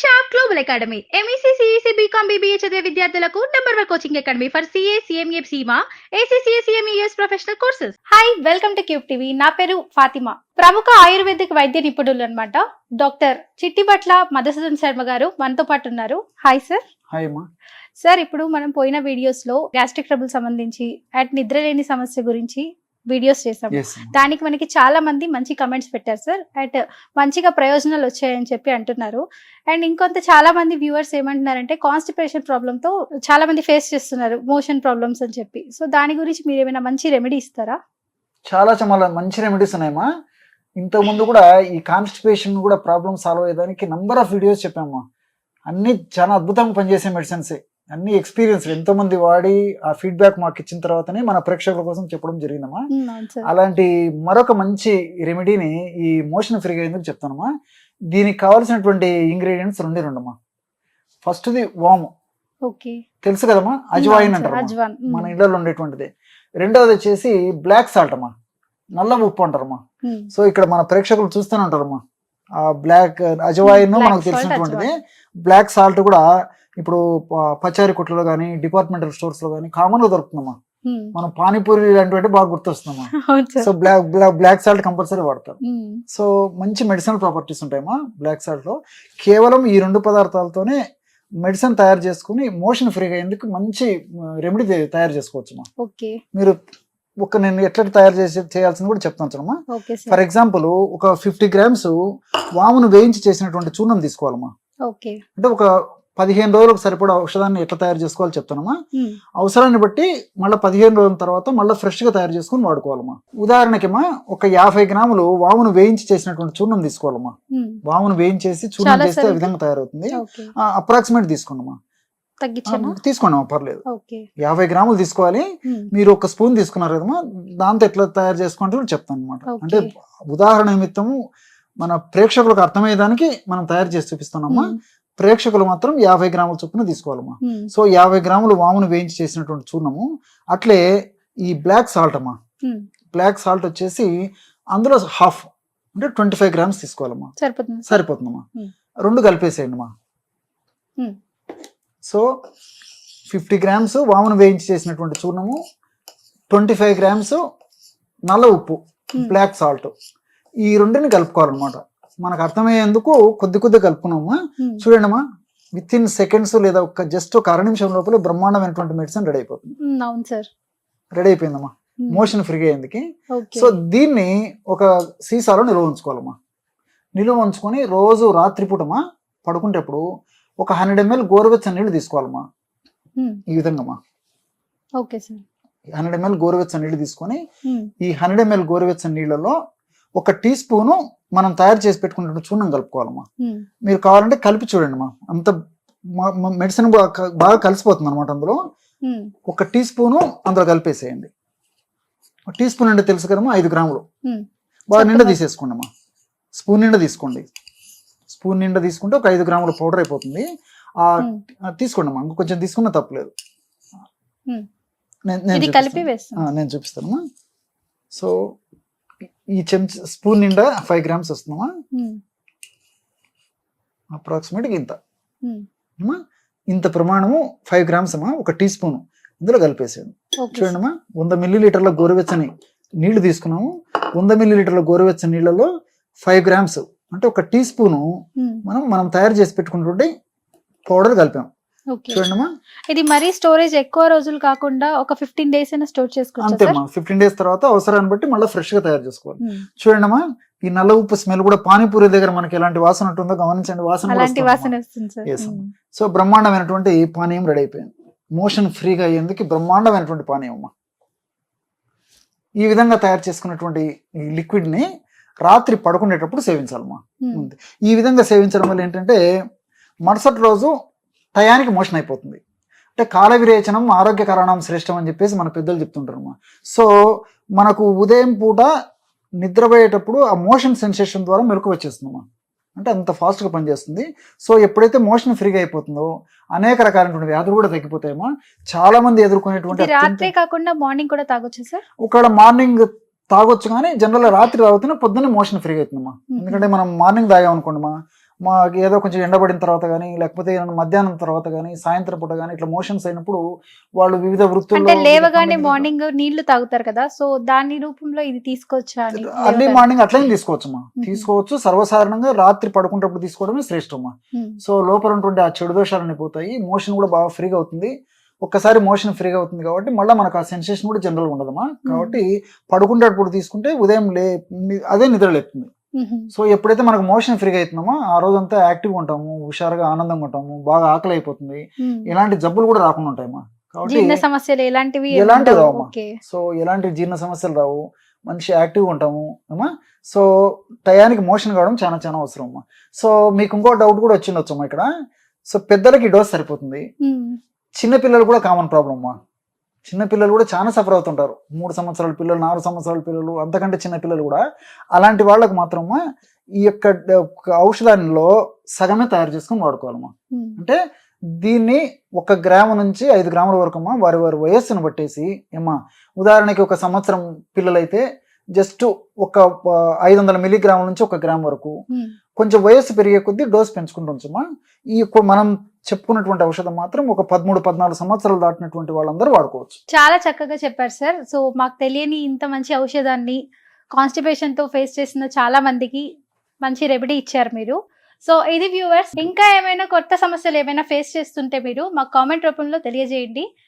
Shop global academy MEC CEC BCom BBA చదివే విద్యార్థులకు number one coaching academy for CA CMA Seema ACCA CMES professional courses hi welcome to Cube TV నా పేరు ఫాతిమా. ప్రముఖ ayurvedic వైద్య నిపుణులు అనమాట డాక్టర్ చిట్టిబట్ల మధుసూదన్ శర్మ గారు మనతో పాటు ఉన్నారు. హాయ్ సార్ హాయ్ అమ్మా. సార్ ఇప్పుడు మనం పోయిన వీడియోస్లో గ్యాస్ట్రిక్ ట్రబుల్ సంబంధించి అట్ నిద్రలేని సమస్య గురించి వీడియోస్ చేసాం దానికి మనకి చాలా మంది మంచి కమెంట్స్ పెట్టారు సార్ అండ్ మంచిగా ప్రయోజనాలు వచ్చాయని చెప్పి అంటున్నారు. అండ్ ఇంకొంత చాలా మంది వ్యూవర్స్ ఏమంటున్నారంటే కాన్స్టిపేషన్ ప్రాబ్లమ్తో చాలా మంది ఫేస్ చేస్తున్నారు మోషన్ ప్రాబ్లమ్స్ అని చెప్పి. సో దాని గురించి మీరు ఏమైనా మంచి రెమెడీ ఇస్తారా? చాలా చాలా మంచి రెమెడీస్ ఉన్నాయమ్మా ఇంతకు ముందు కూడా ఈ కాన్స్టిపేషన్ కూడా ప్రాబ్లమ్ సాల్వ్ అయ్యేదానికి నంబర్ ఆఫ్ వీడియోస్ చెప్పామమ్మా అన్ని చాలా అద్భుతంగా పనిచేసే మెడిసిన్స్ అన్ని ఎక్స్పీరియన్స్ ఎంతో మంది వాడి ఆ ఫీడ్బ్యాక్ మాకు ఇచ్చిన తర్వాతనే మన ప్రేక్షకుల కోసం చెప్పడం జరిగిందమ్మా. అలాంటి మరొక మంచి రెమెడీని ఈ మోషన్ ఫ్రీగా ఎందుకు చెప్తానమ్మా? దీనికి కావాల్సినటువంటి ఇంగ్రీడియంట్స్ రెండే రెండమ్మా. ఫస్ట్ది వాము. తెలుసు కదమ్మా? అజ్వాయిన్ అంటారు మన ఇళ్ళలో ఉండేటువంటిది. రెండవది వచ్చేసి బ్లాక్ సాల్ట్ అమ్మా. నల్ల ఉప్పు అంటారమ్మా. సో ఇక్కడ మన ప్రేక్షకులు చూస్తూనే ఉంటారమ్మా. ఆ బ్లాక్ అజవాయిన్ మనకు తెలిసినటువంటిది. బ్లాక్ సాల్ట్ కూడా ఇప్పుడు పచారీ కొట్లో కానీ డిపార్ట్మెంటల్ స్టోర్స్లో కానీ కామన్గా దొరుకుతుందమ్మా. మనం పానీపూరి ఇలాంటివంటే బాగా గుర్తొస్తుందమ్మా. So black black black salt compulsory వాడతారు. సో మంచి మెడిసినల్ ప్రాపర్టీస్ ఉంటాయమ్మా బ్లాక్ సాల్ట్లో కేవలం ఈ రెండు పదార్థాలతోనే మెడిసిన్ తయారు చేసుకుని మోషన్ ఫ్రీగా అయ్యేందుకు మంచి రెమెడీ తయారు చేసుకోవచ్చమ్మా. ఓకే. మీరు ఒక నేను ఎట్లా తయారు చేసి చేయాల్సింది కూడా చెప్తాను చూడమ్మా. ఫర్ ఎగ్జాంపుల్ ఒక ఫిఫ్టీ గ్రామ్స్ వామును వేయించి చేసినటువంటి చూర్ణం తీసుకోవాలమ్మా. ఓకే. అంటే ఒక పదిహేను రోజులకు సరిపడా ఔషధాన్ని ఎట్లా తయారు చేసుకోవాలో చెప్తానమ్మా. అవసరాన్ని బట్టి మళ్ళీ పదిహేను రోజుల తర్వాత మళ్ళీ ఫ్రెష్గా తయారు చేసుకొని వాడుకోవాలమ్మా. ఉదాహరణకిమా ఒక యాభై గ్రాములు వామును వేయించి చేసినటువంటి చూర్ణం తీసుకోవాలమ్మా. వామును వేయించేసి చూర్ణం చేస్తే ఆ. విధంగా తయారవుతుంది. అప్రాక్సిమేట్ తీసుకోండమ్మా. తీసుకోండి పర్లేదు. యాభై గ్రాములు తీసుకోవాలి. మీరు ఒక స్పూన్ తీసుకున్నారు కదమ్మా దాంతో ఎట్లా తయారు చేసుకుంటే చెప్తాను అనమాట. అంటే ఉదాహరణ నిమిత్తము మన ప్రేక్షకులకు అర్థమయ్యేదానికి మనం తయారు చేసి చూపిస్తున్నామా ప్రేక్షకులు మాత్రం యాభై గ్రాముల చొప్పున తీసుకోవాలమ్మా. సో యాభై గ్రాములు వామును వేయించి చేసినటువంటి చూర్ణము అట్లే ఈ బ్లాక్ సాల్ట్ అమ్మా. బ్లాక్ సాల్ట్ వచ్చేసి అందులో హాఫ్ అంటే ట్వంటీ ఫైవ్ గ్రామ్స్ తీసుకోవాలమ్మా. సరిపోతుంది? సార్ సరిపోతుందమ్మా. రెండు కలిపేసేయండి అమ్మా. సో ఫిఫ్టీ గ్రామ్స్ వామును వేయించి చేసినటువంటి చూర్ణము ట్వంటీ ఫైవ్ గ్రామ్స్ నల్ల ఉప్పు. Black salt. ఈ రెండుని కలుపుకోవాలన్నమాట. మనకు అర్థమయ్యేందుకు కొద్ది కొద్ది కలుపుకున్నామా. చూడండి అమ్మా విత్ ఇన్ సెకండ్స్ లేదా ఒక జస్ట్ ఒక అర నిమిషం లోపల బ్రహ్మాండమైనటువంటి మెడిసిన్ రెడీ అయిపోతుంది. అవును సార్. రెడీ అయిపోయిందమ్మా. మోషన్ ఫ్రీగా అయ్యేందుకు. సో దీన్ని ఒక సీసాలో నిల్వ ఉంచుకోవాలమ్మా. నిల్వ ఉంచుకొని రోజు రాత్రిపూటమా పడుకుంటేప్పుడు ఒక హండ్రెడ్ ఎంఎల్ గోరువెచ్చని నీళ్ళు తీసుకోవాలమ్మా. ఈ విధంగా ఓకే సార్. హండ్రెడ్ ఎంఎల్ గోరువెచ్చని నీళ్ళు తీసుకొని ఈ హండ్రెడ్ ఎంఎల్ గోరువెచ్చని నీళ్ళలో ఒక టీ స్పూను మనం తయారు చేసి పెట్టుకున్న చూర్ణం కలుపుకోవాలమ్మా. మీరు కావాలంటే కలిపి చూడండి మా అంత మెడిసిన్ బాగా కలిసిపోతుంది అనమాట అందులో ఒక టీ స్పూను అందులో కలిపేసేయండి. టీ స్పూన్ అంటే తెలుసు కదమ్మా ఐదు గ్రాములు. బాగా నిండా. తీసేసుకోండి అమ్మా స్పూన్ నిండా తీసుకోండి. స్పూన్ నిండా తీసుకుంటే ఒక ఐదు గ్రాముల పౌడర్ అయిపోతుంది. ఆ తీసుకోండి అమ్మా ఇంకొంచెం తీసుకున్నా తప్పలేదు. నేను- చూపిస్తాను. సో ఈ చెంచా స్పూన్ నిండా ఫైవ్ గ్రామ్స్ వస్తుందమ్మా. ఉమ్, అప్రాక్సిమేట్గా ఇంత. అమ్మా ఇంత ప్రమాణము ఫైవ్ గ్రామ్స్ అమ్మా ఒక టీ స్పూన్ ఇందులో కలిపేసాడు ఓకే చూడండి అమ్మా వంద మిల్లీ లీటర్ల గోరువెచ్చని నీళ్ళు తీసుకున్నాము. వంద మిల్లీ లీటర్ల గోరువెచ్చని నీళ్ళలో ఫైవ్ గ్రామ్స్ అంటే ఒక టీ స్పూను మనం మనం తయారు చేసి పెట్టుకున్నటువంటి పౌడర్ కలిపాం ఓకే. చూడండి అమ్మా ఇది మరీ స్టోరేజ్ ఎక్కువ రోజులు కాకుండా ఒక ఫిఫ్టీన్ డేస్ అయినా స్టోర్ చేసుకోవచ్చు అంతే సార్? అమ్మా ఫిఫ్టీన్ డేస్ తర్వాత అవసరాన్ని బట్టి మళ్ళీ ఫ్రెష్గా తయారు చేసుకోవాలి. ఉమ్, చూడండి అమ్మా ఈ నల్ల ఉప్పు స్మెల్ కూడా పానీపూరి దగ్గర మనకి ఎలాంటి వాసన ఉంటుందో గమనించండి వాసన అలాంటి వస్తుంది సో బ్రహ్మాండమైనటువంటి పానీయం రెడీ అయిపోయింది. మోషన్ ఫ్రీగా అయ్యేందుకు బ్రహ్మాండమైనటువంటి పానీయం అమ్మా. ఈ విధంగా తయారు చేసుకున్నటువంటి ఈ లిక్విడ్ని రాత్రి పడుకునేటప్పుడు సేవించాలమ్మా. ఈ విధంగా సేవించడం వల్ల ఏంటంటే మరుసటి రోజు టయానికి మోషన్ అయిపోతుంది అంటే కాల విరేచనం ఆరోగ్య కారణం శ్రేష్టం అని చెప్పేసి మన పెద్దలు చెప్తుంటారు అమ్మా సో మనకు ఉదయం పూట నిద్రపోయేటప్పుడు ఆ మోషన్ సెన్సేషన్ ద్వారా మెలకు వచ్చేస్తుందమ్మా అంటే అంత ఫాస్ట్గా పనిచేస్తుంది. సో ఎప్పుడైతే మోషన్ ఫ్రీగా అయిపోతుందో అనేక రకాలైనటువంటి వ్యాధులు కూడా తగ్గిపోతాయమ్మా చాలా మంది ఎదుర్కొనేటువంటి రాత్రే కాకుండా మార్నింగ్ కూడా తాగొచ్చా సార్? ఒకవేళ మార్నింగ్ తాగొచ్చు కానీ జనరల్ రాత్రి తాగితేనే పొద్దున్నే మోషన్ ఫ్రీగా అవుతుందమ్మా మ్మ్. ఎందుకంటే మనం మార్నింగ్ తాగామనుకోండి మా మా ఏదో కొంచెం ఎండబడిన తర్వాత కానీ లేకపోతే మధ్యాహ్నం తర్వాత కానీ సాయంత్రం పూట కానీ ఇట్లా మోషన్స్ అయినప్పుడు వాళ్ళు వివిధ వృత్తుల్లో వివిధ లేవగానే మార్నింగ్ నీళ్ళు తాగుతారు కదా సో దాని రూపంలో ఇది తీసుకోవచ్చా అర్లీ. మార్నింగ్ అట్లనే తీసుకోవచ్చమ్మా మ్మ్. తీసుకోవచ్చు సర్వసాధారణంగా రాత్రి పడుకునేటప్పుడు తీసుకోవడమే శ్రేష్టమ్మా. సో లోపల ఉన్నటువంటి ఆ చెడు దోషాలన్నీ పోతాయి మోషన్ కూడా బాగా ఫ్రీగా అవుతుంది. ఒక్కసారి మోషన్ ఫ్రీగా అవుతుంది కాబట్టి మళ్ళీ మనకు ఆ సెన్సేషన్ కూడా జనరల్ ఉండదమ్మా. కాబట్టి పడుకునేటప్పుడు తీసుకుంటే ఉదయం లే అదే నిద్ర లేపుతుంది. సో ఎప్పుడైతే మనకు మోషన్ ఫ్రీగా అవుతుందో ఆ రోజంతా యాక్టివ్గా ఉంటాము హుషారుగా ఆనందంగా ఉంటాము బాగా ఆకలి అయిపోతుంది. ఇలాంటి జబ్బులు కూడా రాకుండా ఉంటాయమ్మా. కాబట్టి జీర్ణ సమస్యలు ఎలాంటివి ఎలాంటివి ఉండవు. రావమ్మా. ఓకే. సో ఎలాంటి జీర్ణ సమస్యలు రావు. మంచి యాక్టివ్గా ఉంటాము అమ్మా. సో టయానికి మోషన్ కావడం చాలా చాలా అవసరం అమ్మా సో మీకు ఇంకో డౌట్ కూడా వచ్చిండొచ్చు అమ్మా ఇక్కడ. సో పెద్దలకి డోస్ సరిపోతుంది. చిన్న పిల్లలు కూడా కామన్ ప్రాబ్లం అమ్మా. చిన్న పిల్లలు కూడా చాలా సఫర్ అవుతుంటారు. మూడు సంవత్సరాల పిల్లలు నాలుగు సంవత్సరాల పిల్లలు అంతకంటే చిన్న పిల్లలు కూడా. అలాంటి వాళ్ళకు మాత్రమా ఈ యొక్క ఔషధాల్లో సగమే తయారు చేసుకొని వాడుకోవాలమ్మా. అంటే దీన్ని ఒక గ్రాము నుంచి ఐదు గ్రాముల వరకు అమ్మా వారి వారి వయస్సును బట్టేసి ఏమా ఉదాహరణకి ఒక సంవత్సరం పిల్లలైతే జస్ట్ ఒక ఐదు వందల మిల్లీగ్రాముల నుంచి ఒక గ్రామ్ వరకు. కొంచెం వయస్సు పెరిగే కొద్దీ డోస్ పెంచుకుంటూ ఉంచమ్మా. ఈ మనం చెప్పుకున్నటువంటి ఔషధం మాత్రం ఒక పదమూడు పద్నాలుగు సంవత్సరాలు దాటినటువంటి వాళ్ళందరూ వాడుకోవచ్చు. చాలా చక్కగా చెప్పారు సార్. సో మాకు తెలియని ఇంత మంచి ఔషధాన్ని కాన్స్టిపేషన్తో ఫేస్ చేసిన చాలా మందికి మంచి రెమెడీ ఇచ్చారు మీరు. సో ఇది వ్యూవర్స్ ఇంకా ఏమైనా కొత్త సమస్యలు ఏమైనా ఫేస్ చేస్తుంటే మీరు మాకు కామెంట్ రూపంలో తెలియజేయండి.